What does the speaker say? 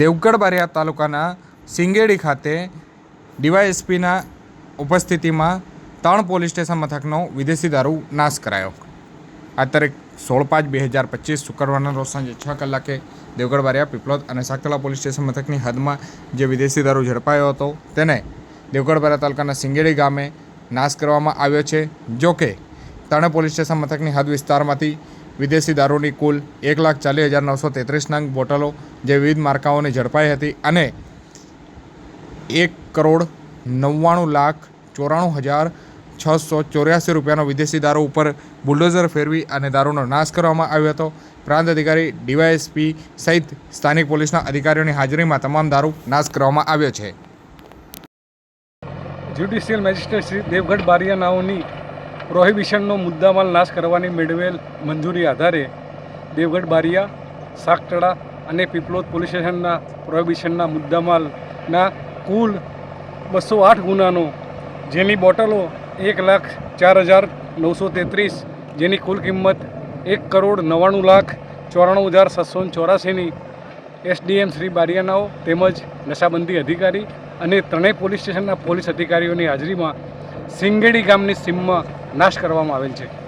દેવગઢ બારિયા તાલુકાના સિંગેડી ખાતે ડીવાયએસપીના ઉપસ્થિતિમાં ત્રણ પોલીસ સ્ટેશન મથકનો વિદેશી દારૂ નાશ કરાયો. આ સોળ પાંચ બે હજાર પચીસ શુક્રવારના રોજ સાંજે છ કલાકે દેવગઢ બારિયા પીપલોદ અને સાકલા પોલીસ સ્ટેશન મથકની હદમાં જે વિદેશી દારૂ ઝડપાયો હતો તેને દેવગઢ બારિયા તાલુકાના સિંગેડી ગામે નાશ કરવામાં આવ્યો છે. જો કે ત્રણે પોલીસ સ્ટેશન મથકની હદ વિસ્તારમાંથી વિદેશી દારૂની કુલ એક લાખ ચાલીસ હજાર નવસો તેત્રીસ નંગ બોટલો જે વિવિધ માર્કાઓની ઝડપાઈ હતી અને એક કરોડ નવ્વાણું લાખ ચોરાણું હજાર છસો ચોર્યાસી રૂપિયાનો વિદેશી દારૂ ઉપર બુલડોઝર ફેરવી અને દારૂનો નાશ કરવામાં આવ્યો હતો. પ્રાંત અધિકારી ડીવાયએસપી સહિત સ્થાનિક પોલીસના અધિકારીઓની હાજરીમાં તમામ દારૂ નાશ કરવામાં આવ્યો છે. જ્યુડિશિયલ મેજિસ્ટ્રેટ શ્રી દેવગઢ બારિયાનાઓની પ્રોહિબિશનનો મુદ્દામાલ નાશ કરવાની મેળવેલ મંજૂરી આધારે દેવગઢ બારિયા સાકટડા અને પીપલોદ પોલીસ સ્ટેશનના પ્રોહિબિશનના મુદ્દામાલના કુલ બસો આઠ ગુનાનો, જેની બોટલો એક લાખ ચાર હજાર નવસો તેત્રીસ, જેની કુલ કિંમત એક કરોડ નવ્વાણું લાખ ચોરાણું હજાર સાતસો ચોરાસીની એસડીએમ શ્રી બારિયાનાઓ તેમજ નશાબંધી અધિકારી અને ત્રણેય પોલીસ સ્ટેશનના પોલીસ અધિકારીઓની હાજરીમાં સિંગેડી ગામની સીમમાં નાશ કરવામાં આવેલ છે.